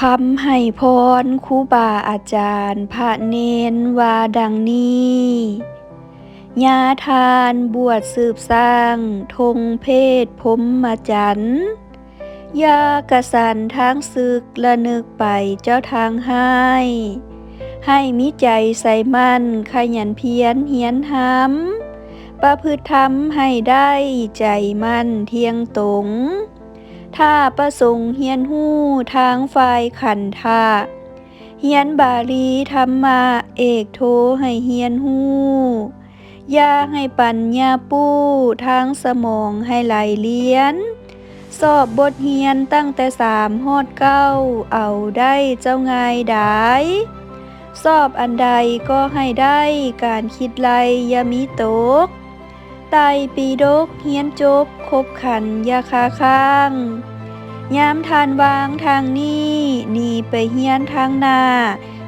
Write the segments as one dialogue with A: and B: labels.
A: คำให้พรครูบาอาจารย์ พระเนนว่าดังนี้ญาทานบวชสืบสร้างธงเพศพรหมจันยากระสันทางศึกละนึกไปเจ้าทางให้ ให้มิใจใส่มั่นขยันเพียรเหียนหำประพฤติธรรมให้ได้ใจมั่นเที่ยงตรง ถ้าประสงค์เฮียนหู้ทางฝ่ายขันธะเฮียนบาลีธรรมะเอกโทให้เฮียนหู้ยาให้ปัญญาปู้ทางสมองให้ไหลเลียน สอบบทเฮียนตั้งแต่สามฮอดเก้า เอาได้เจ้าง่ายดายสอบอันใดก็ให้ได้การคิดไลอยามีตก ไตรปีดกเฮียนจบคบขันยาคาข้างยามทานวางทางนี้นีไปเฮียนทางนา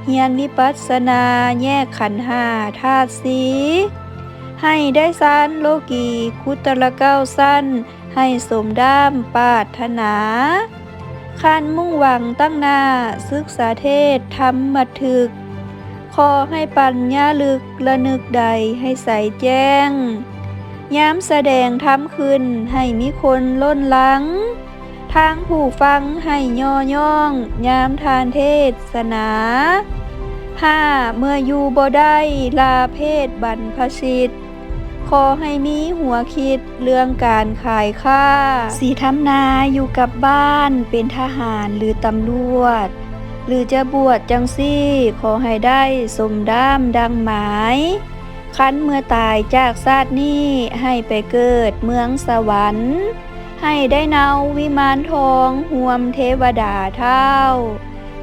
A: เฮียนวิปัสสนาแยกขันห้าธาตุสี ให้ได้สั้นโลกีคุตละเก้าสั้น ให้สมด้ามปาถนาคันมุ่งหวังตั้งหน้าศึกษาเทศธรรมถึก ขอให้ปัญญาลึกละนึกใดให้ใสแจ้ง ย้ำแสดงทำขึ้นให้มีคนล้นหลัง ทางผู้ฟังให้ย่อย่อง ย้ำทานเทศนาห้าเมื่ออยู่บ่ได้ลาเพศบรรพชิตขอให้มีหัวคิดเรื่องการขายค่า สีทำนาอยู่กับบ้านเป็นทหารหรือตำรวจ หรือจะบวชจังซี่ ขอให้ได้สมด้ามดังหมาย คันเมื่อตายจากชาตินี้ให้ไปเกิดเมืองสวรรค์ ให้ได้เนาวิมานทองห่วมเทวดาเท่า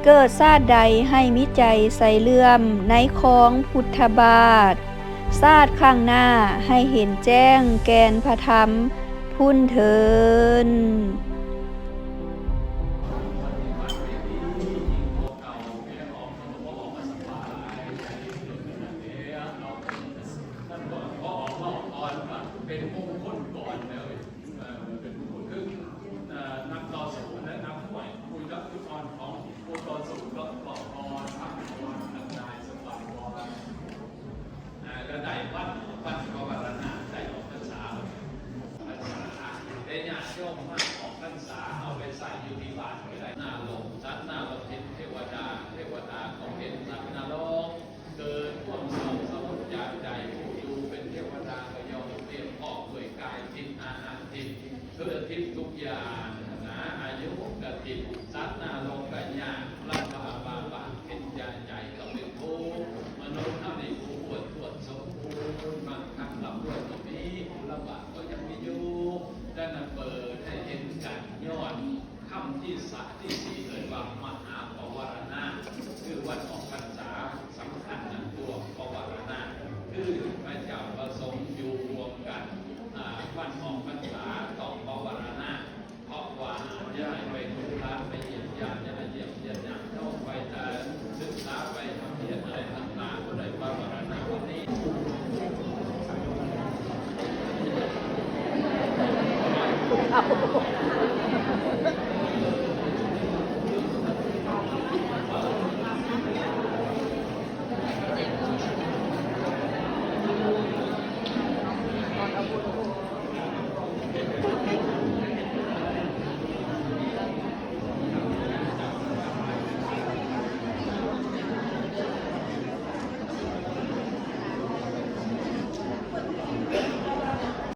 A: เกิดชาติใดให้มิใจใส่เลื่อมในของพุทธบาทชาติข้างหน้าให้เห็นแจ้งแกนพระธรรม พุ่นเทิน
B: มงคลก่อนเลยเออเป็นมงคลคือเอ่อนักต่อสู้และนักมวยคุยกับผู้อ่อนของผู้ต่อสู้ก็ปลอบพรทำพรทำนายสบายพรอ่าก็ได้วัดวัดพระวรณะได้ออกพรรษาพรรษาได้ญาติโยมมากออกพรรษาเอาไปใส่อยู่ที่บ้านไม่ได้ ที่สี่เกิดว่ามหาปวารณาคือวันออกพรรษาสำคัญหนึ่งตัวปวารณาคือพระเจ้าประสงค์อยู่รวมกันวันออกพรรษาต้องปวารณาเพราะว่าจะไไปทุลาไปเยี่ยมญาติจะได้เยี่ยมเยียนอางโน้ไปแต่ศึกษาไปทำเพียรอะไรต่างๆก็ได้ปวารณาวันนี้啊！